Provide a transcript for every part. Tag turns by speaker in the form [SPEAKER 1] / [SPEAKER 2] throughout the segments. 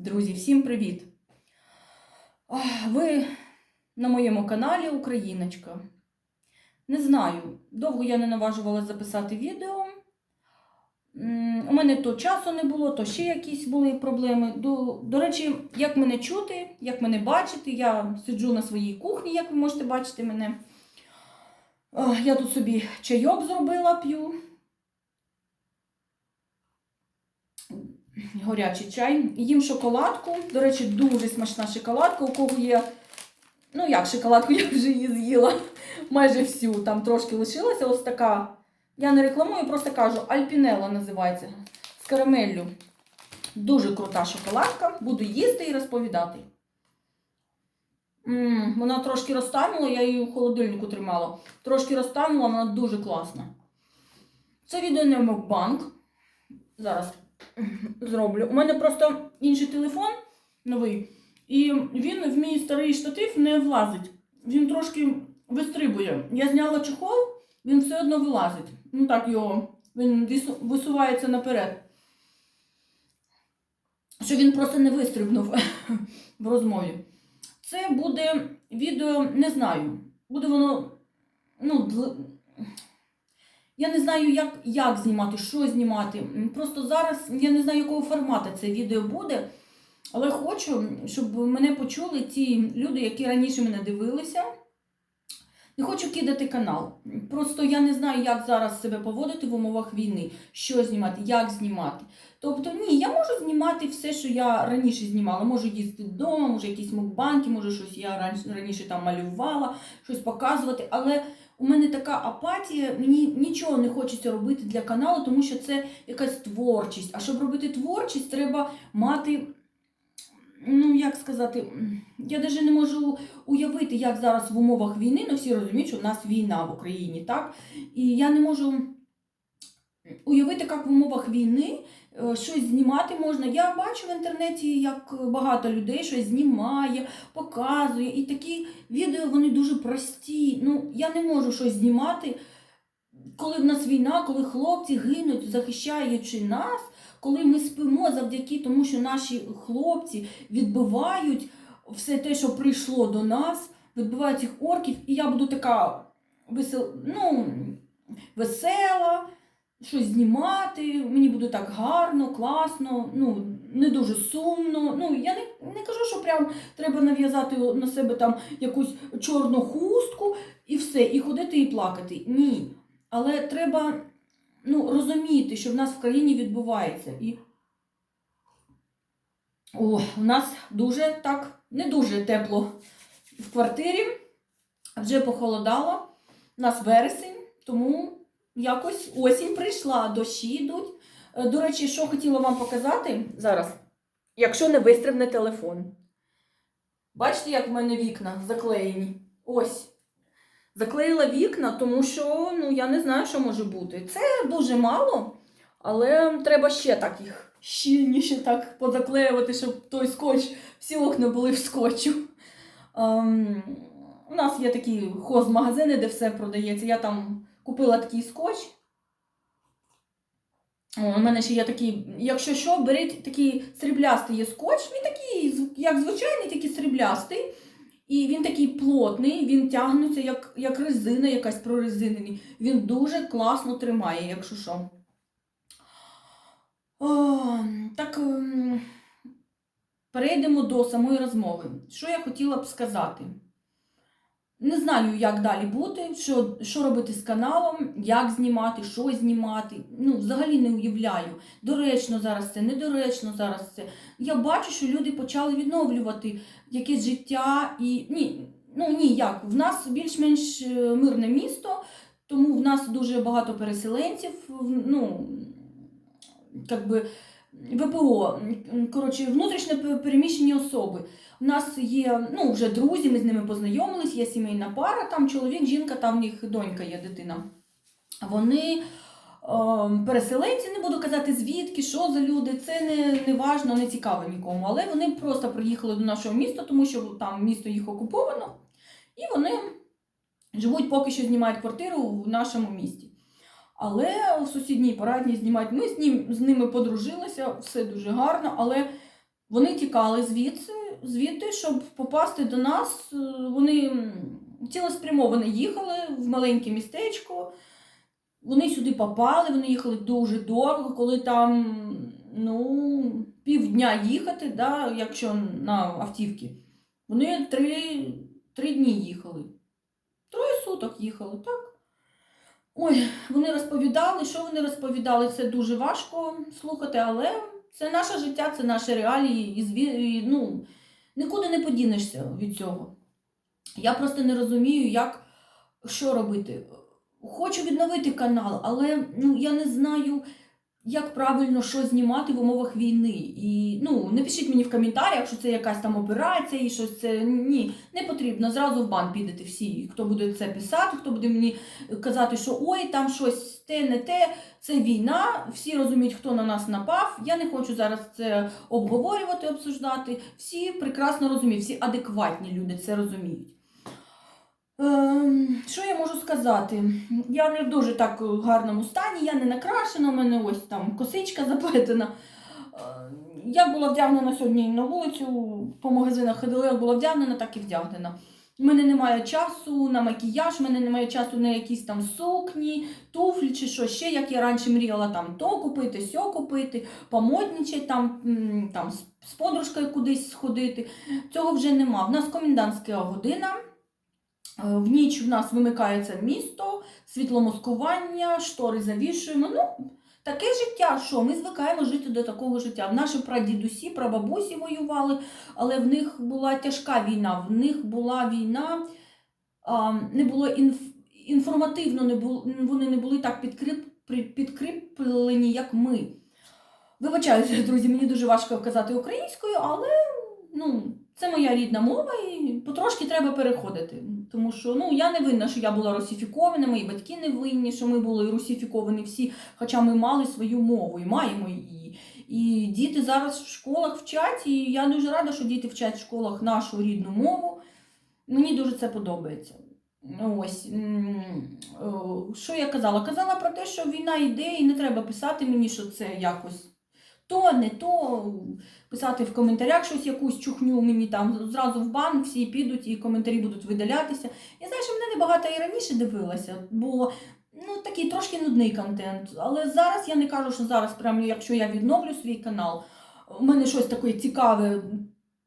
[SPEAKER 1] Друзі, всім привіт! Ви на моєму каналі Україночка. Не знаю, довго я не наважувалася записати відео. У мене то часу не було, то ще якісь були проблеми. До, до речі, як мене чути, як мене бачити, я сиджу на своїй кухні, як ви можете бачити мене. Я тут собі чайок зробила, п'ю. Горячий чай. Їм шоколадку. До речі, дуже смачна шоколадка. У кого є. Ну, як шоколадку, я вже її з'їла майже всю. Там трошки лишилася. Ось така. Я не рекламую, просто кажу, Альпінела називається. З карамеллю. Дуже крута шоколадка. Буду їсти і розповідати. м вона трошки розтанула, я її у холодильнику тримала. Трошки розтанула, вона дуже класна. Це відео не мукбанк. Зараз зроблю. У мене просто інший телефон новий, і він в мій старий штатив не влазить. Він трошки вистрибує. Я зняла чохол, він все одно вилазить. Ну так його, він висувається наперед. Що він просто не вистрибнув в розмові. Це буде відео, не знаю. Буде воно. Ну, я не знаю, як, як знімати, що знімати. Просто зараз я не знаю, якого формату це відео буде. Але хочу, щоб мене почули ті люди, які раніше мене дивилися. Не хочу кидати канал. Просто я не знаю, як зараз себе поводити в умовах війни, що знімати, як знімати. Тобто, ні, я можу знімати все, що я раніше знімала. Можу їсти вдома, може якісь мукбанки, може щось я раніше, там малювала, щось показувати. Але у мене така апатія, мені нічого не хочеться робити для каналу, тому що це якась творчість. А щоб робити творчість, треба мати. Ну, як сказати, я навіть не можу уявити, як зараз в умовах війни, ну всі розуміють, що в нас війна в Україні, так? І я не можу уявити, як в умовах війни щось знімати можна. Я бачу в інтернеті, як багато людей щось знімає, показує. І такі відео вони дуже прості. Ну, я не можу щось знімати, коли в нас війна, коли хлопці гинуть, захищаючи нас, коли ми спимо завдяки тому, що наші хлопці відбивають все те, що прийшло до нас, відбивають цих орків, і я буду така весел... ну, весела, щось знімати, мені буде так гарно, класно, ну, не дуже сумно. Ну, я не, не кажу, що прям треба нав'язати на себе там якусь чорну хустку і все, і ходити і плакати. Ні. Але треба ну, розуміти, що в нас в країні відбувається. І о, у нас дуже так, не дуже тепло в квартирі. Вже похолодало. У нас вересень, тому якось осінь прийшла, дощі йдуть. Е, До речі, що хотіла вам показати зараз, якщо не вистрибне телефон. Бачите, як в мене вікна заклеєні? Ось. Заклеїла вікна, тому що ну, я не знаю, що може бути. Це дуже мало, але треба ще так їх щільніше так позаклеювати, щоб той скотч, всі окна були в скотчу. Ем, у нас є такі хозмагазини, де все продається. Я там купила такий скотч. У мене ще є такий, якщо що, беріть такий сріблястий є скотч. Він такий, як звичайний, такий сріблястий. І він такий плотний, він тягнеться, як, як резина, якась прорезинений. Він дуже класно тримає, якщо що. О, так, ем, перейдемо до самої розмови. Що я хотіла б сказати? Не знаю, як далі бути, що, що робити з каналом, як знімати, що знімати. Ну, взагалі не уявляю. Доречно зараз це, недоречно зараз це. Я бачу, що люди почали відновлювати якесь життя і ні, ну ні, як. В нас більш-менш е, мирне місто, тому в нас дуже багато переселенців. Ну, як би, ВПО, коротше, внутрішньо переміщені особи. У нас є ну, вже друзі, ми з ними познайомились, є сімейна пара, там чоловік, жінка, там в них донька є дитина. Вони е, переселенці, не буду казати звідки, що за люди, це не, не важно, не цікаво нікому. Але вони просто приїхали до нашого міста, тому що там місто їх окуповано, і вони живуть, поки що знімають квартиру в нашому місті. Але в сусідній парадній знімають. Ми з, ним, з ними подружилися, все дуже гарно, але Вони тікали звідси, звідти, щоб попасти до нас. Е, Вони цілеспрямовано їхали в маленьке містечко. Вони сюди попали, вони їхали дуже довго, коли там ну, півдня їхати, да, якщо на автівці. Вони три, три дні їхали. Троє суток їхали, так. Ой, вони розповідали, що вони розповідали, це дуже важко слухати, але це наше життя, це наші реалії, і, зві- і ну, нікуди не подінешся від цього. Я просто не розумію, як що робити. Хочу відновити канал, але ну, я не знаю, як правильно що знімати в умовах війни. І ну, не пишіть мені в коментарях, що це якась там операція і щось це. Ні, не потрібно. Зразу в бан підете всі, хто буде це писати, хто буде мені казати, що ой, там щось те, не те, це війна, всі розуміють, хто на нас напав. Я не хочу зараз це обговорювати, обсуждати. Всі прекрасно розуміють, всі адекватні люди це розуміють. Ем, що я можу сказати? Я не в дуже так гарному стані, я не накрашена, у мене ось там косичка заплетена. Е, Як була вдягнена сьогодні на вулицю, по магазинах ходила, як була вдягнена, так і вдягнена. У мене немає часу на макіяж, у мене немає часу на якісь там сукні, туфлі чи що ще, як я раніше мріяла там то купити, сьо купити, помоднічати, там, там з подружкою кудись сходити. Цього вже нема. В нас комендантська година. Е, В ніч в нас вимикається місто, світломаскування, штори завішуємо. Ну, таке життя, що ми звикаємо жити до такого життя. Наші прадідусі, прабабусі воювали, але в них була тяжка війна, в них була війна, не було інф, інформативно, не було, вони не були так підкріп, підкріплені, як ми. Вибачаюся, друзі, мені дуже важко казати українською, але ну, це моя рідна мова і потрошки треба переходити. Тому що ну, я не винна, що я була русифікована, мої батьки не винні, що ми були русифіковані всі, хоча ми мали свою мову і маємо її. І діти зараз в школах вчать, і я дуже рада, що діти вчать в школах нашу рідну мову. Мені дуже це подобається. Ось що я казала? Казала про те, що війна йде, і не треба писати мені, що це якось то, не то. Писати в коментарях щось, якусь чухню мені там зразу в бан, всі підуть і коментарі будуть видалятися. Я знаю, що мене небагато і раніше дивилася, бо ну, такий трошки нудний контент. Але зараз я не кажу, що зараз, прямо якщо я відновлю свій канал, у мене щось таке цікаве.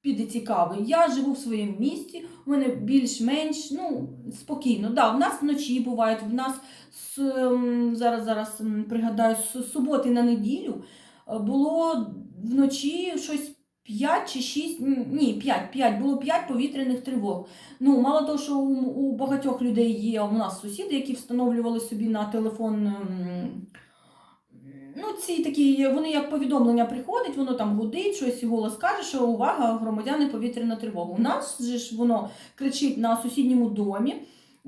[SPEAKER 1] Піде цікаве. Я живу в своєму місті, у мене більш-менш ну, спокійно. Да, в нас вночі бувають, в нас з, ем, зараз, зараз ем, пригадаю, з суботи на неділю було вночі щось 5 чи 6, ні, 5, 5, було 5 повітряних тривог. Ну, мало того, що у, у багатьох людей є у нас сусіди, які встановлювали собі на телефон. ем, Ну, ці такі, вони як повідомлення приходить, воно там гудить, щось і голос каже, що увага, громадяни, повітряна тривога. У нас же ж воно кричить на сусідньому домі,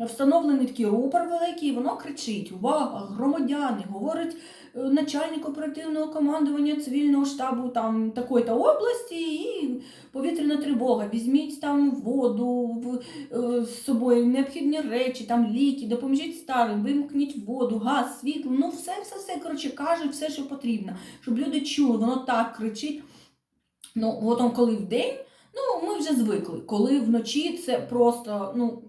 [SPEAKER 1] встановлений такий рупор великий, воно кричить: Увага, громадяни! Говорить е, начальник оперативного командування цивільного штабу там такої-то області і повітряна тривога. Візьміть там воду в, е, з собою, необхідні речі, там ліки, допоможіть старим, вимкніть воду, газ, світло. Ну, все, все, все коротше, каже, все, що потрібно, щоб люди чули, воно так кричить. Ну, от он коли вдень, ну ми вже звикли. Коли вночі це просто, ну.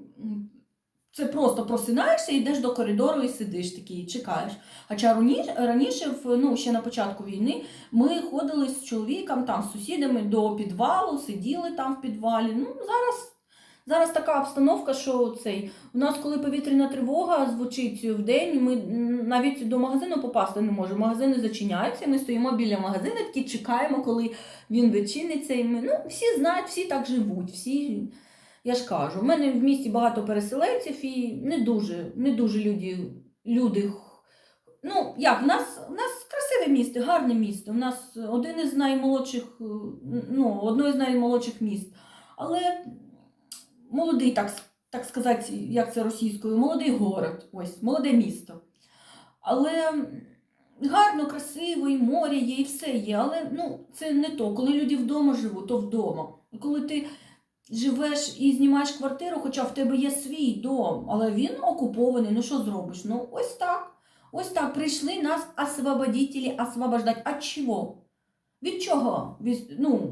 [SPEAKER 1] Це просто просинаєшся, йдеш до коридору і сидиш такий, чекаєш. Хоча раніше ну, ще на початку війни, ми ходили з чоловіком, там, з сусідами до підвалу, сиділи там в підвалі. Ну, зараз, зараз така обстановка, що цей. У нас, коли повітряна тривога звучить в день, ми навіть до магазину попасти не можемо. Магазини зачиняються, ми стоїмо біля магазину, такі чекаємо, коли він відчиниться. І ми, ну, всі знають, всі так живуть. всі... Я ж кажу, в мене в місті багато переселенців і не дуже, не дуже люди, люди. Ну, як, в нас, в нас красиве місто, гарне місто. У нас один із наймолодших, ну, одне з наймолодших міст. Але молодий, так, так сказати, як це російською, молодий город, ось, молоде місто. Але гарно, красиво, і море є, і все є. Але ну, це не то. Коли люди вдома живуть, то вдома. Коли ти живеш і знімаєш квартиру, хоча в тебе є свій дом, але він окупований, ну що зробиш? Ну, ось так. Ось так прийшли нас освободителі освобождати. От чого? Від чого віз- ну,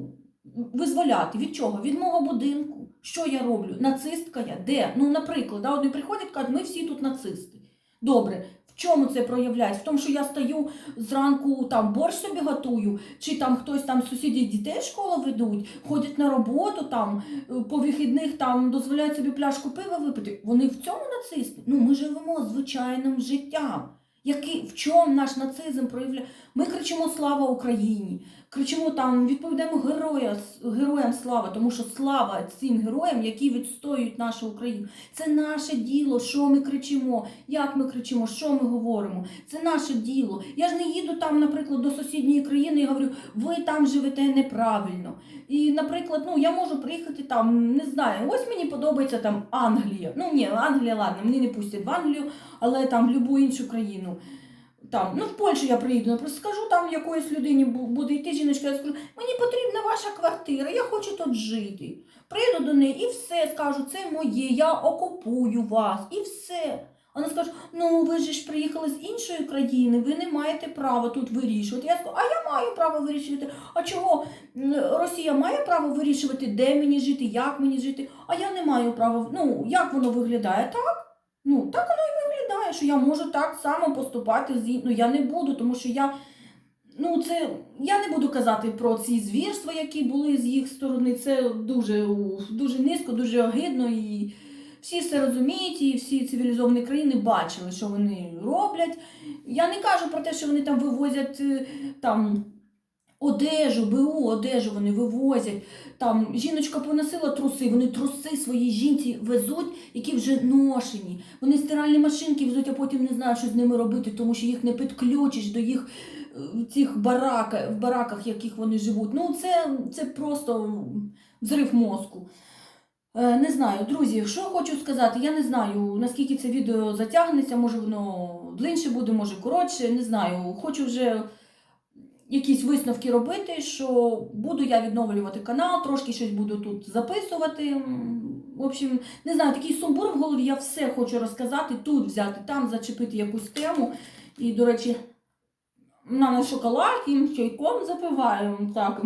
[SPEAKER 1] визволяти? Від чого? Від мого будинку. Що я роблю? Нацистка я? Де? Ну, наприклад, да, вони приходять кажуть, ми всі тут нацисти. Добре, чому це проявляється? В тому, що я стою зранку там борщ собі готую, чи там хтось там сусідів дітей в школу ведуть, ходять на роботу там е, по вихідних там дозволяють собі пляшку пива випити. Вони в цьому нацисти? Ну, ми живемо звичайним життям. Який, в чому наш нацизм проявляє? Ми кричимо Слава Україні! Кричимо там, відповідаємо героя, героям слава, тому що слава цим героям, які відстоюють нашу Україну. Це наше діло, що ми кричимо, як ми кричимо, що ми говоримо. Це наше діло. Я ж не їду там, наприклад, до сусідньої країни і говорю, ви там живете неправильно. І, наприклад, ну я можу приїхати там, не знаю, ось мені подобається там Англія. Ну ні, Англія, ладно, мені не пустять в Англію, але там в будь-яку іншу країну. Там, ну, в Польщу я приїду, просто скажу там якоїсь людині буде йти жіночка, я скажу, мені потрібна ваша квартира, я хочу тут жити. Прийду до неї і все скажу, це моє, я окупую вас, і все. Вона скаже, ну ви ж приїхали з іншої країни, ви не маєте права тут вирішувати. Я скажу, а я маю право вирішувати. А чого Росія має право вирішувати, де мені жити, як мені жити, а я не маю права. Ну, як воно виглядає? Так? Ну, так воно і виглядає, що я можу так само поступати з Ну, я не буду, тому що я. Ну, це я не буду казати про ці звірства, які були з їх сторони. Це дуже, дуже низько, дуже огидно і всі все розуміють, і всі цивілізовані країни бачили, що вони роблять. Я не кажу про те, що вони там вивозять е, там. Одежу, БУ, одежу вони вивозять. Там жіночка поносила труси, вони труси своїй жінці везуть, які вже ношені. Вони стиральні машинки везуть, а потім не знають, що з ними робити, тому що їх не підключиш до їх е, цих барака, в бараках, в яких вони живуть. Ну, це, це просто взрив мозку. Е, Не знаю, друзі, що хочу сказати, я не знаю, наскільки це відео затягнеться, може воно длинше буде, може коротше, не знаю. Хочу вже якісь висновки робити, що буду я відновлювати канал, трошки щось буду тут записувати. В общем, не знаю, такий сумбур в голові, я все хочу розказати, тут взяти, там зачепити якусь тему. І, до речі, на шоколад їм чайком запиваю. Так.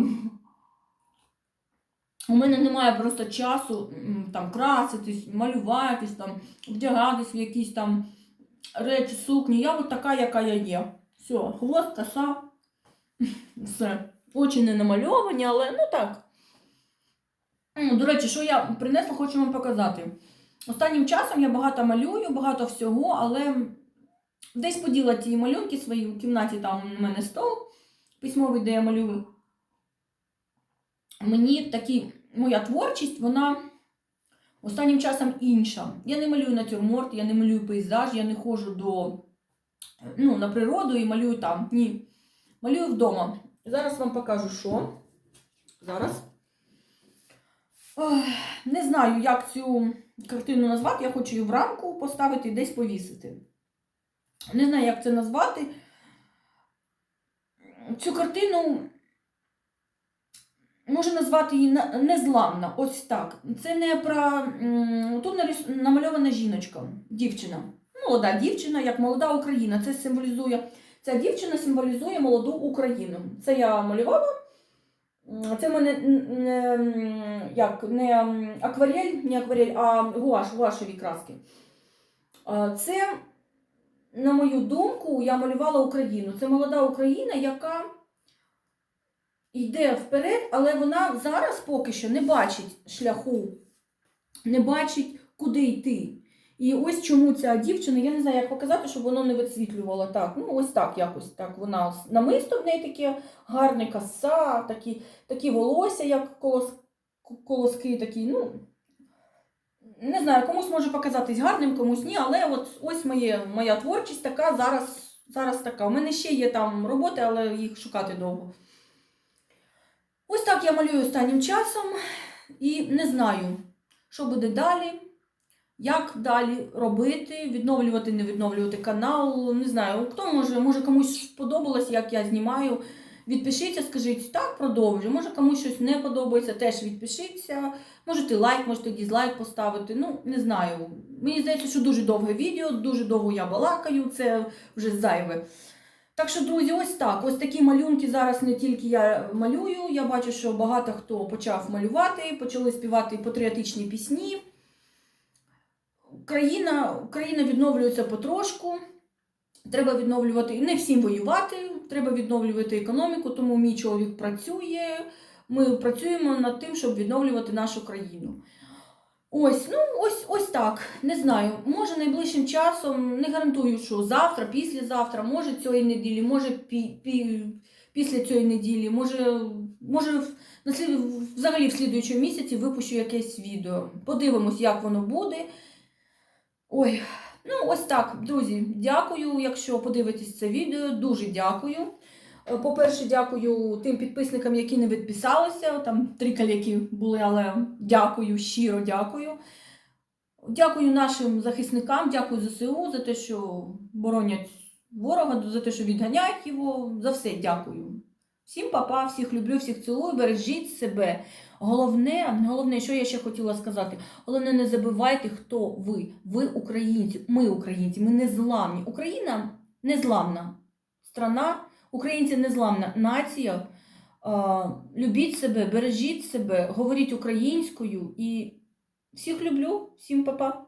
[SPEAKER 1] У мене немає просто часу там краситись, малюватись, там, вдягатись в якісь там речі, сукні. Я от така, яка я є. Все, хвост, коса. Все. Очі не намальовані, але ну так. До речі, що я принесла, хочу вам показати. Останнім часом я багато малюю, багато всього, але десь поділа ті малюнки свої у кімнаті, там у мене стол письмовий, де я малюю. Мені такі, моя творчість, вона останнім часом інша. Я не малюю натюрморт, я не малюю пейзаж, я не ходжу до, ну, на природу і малюю там. Ні. Малюю вдома. Зараз вам покажу, що. Зараз. Не знаю, як цю картину назвати. Я хочу її в рамку поставити і десь повісити. Не знаю, як це назвати. Цю картину можу назвати її незламна. Ось так. Це не про. Тут намальована жіночка, дівчина. Молода дівчина, як молода Україна. Це символізує. Ця дівчина символізує молоду Україну. Це я малювала. Це в мене не, як, не акварель, не акварель, а гуаш, гуашеві краски. Це, на мою думку, я малювала Україну. Це молода Україна, яка йде вперед, але вона зараз поки що не бачить шляху, не бачить, куди йти. І ось чому ця дівчина, я не знаю, як показати, щоб воно не висвітлювало так. Ну, ось так якось так. Вона намисто в неї таке гарне коса, такі, такі волосся, як колос, колоски такі. Ну, не знаю, комусь може показатись гарним, комусь ні, але от ось моє, моя творчість така зараз, зараз така. У мене ще є там роботи, але їх шукати довго. Ось так я малюю останнім часом і не знаю, що буде далі, як далі робити, відновлювати, не відновлювати канал. Не знаю, хто може, може комусь сподобалось, як я знімаю. Відпишіться, скажіть, так, продовжую. Може комусь щось не подобається, теж відпишіться. Можете лайк, можете дізлайк поставити. Ну, не знаю. Мені здається, що дуже довге відео, дуже довго я балакаю, це вже зайве. Так що, друзі, ось так. Ось такі малюнки зараз не тільки я малюю. Я бачу, що багато хто почав малювати, почали співати патріотичні пісні. Країна, Україна відновлюється потрошку. Треба відновлювати, не всім воювати, треба відновлювати економіку, тому мій чоловік працює. Ми працюємо над тим, щоб відновлювати нашу країну. Ось, ну ось, ось так. Не знаю. Може найближчим часом, не гарантую, що завтра, післязавтра, може цієї неділі, може пі, пі, після цієї неділі, може, може взагалі в слідуючому місяці випущу якесь відео. Подивимось, як воно буде. Ой, ну ось так, друзі. Дякую, якщо подивитесь це відео. Дуже дякую. Е, По-перше, дякую тим підписникам, які не відписалися. Там три каляки були, але дякую, щиро дякую. Дякую нашим захисникам, дякую ЗСУ за те, що боронять ворога, за те, що відганяють його. За все дякую. Всім папа, всіх люблю, всіх цілую, бережіть себе. Головне, головне, що я ще хотіла сказати, головне, не забувайте, хто ви. Ви українці, ми українці, ми незламні. Україна незламна страна, українці незламна нація. Любіть себе, бережіть себе, говоріть українською і всіх люблю, всім па-па.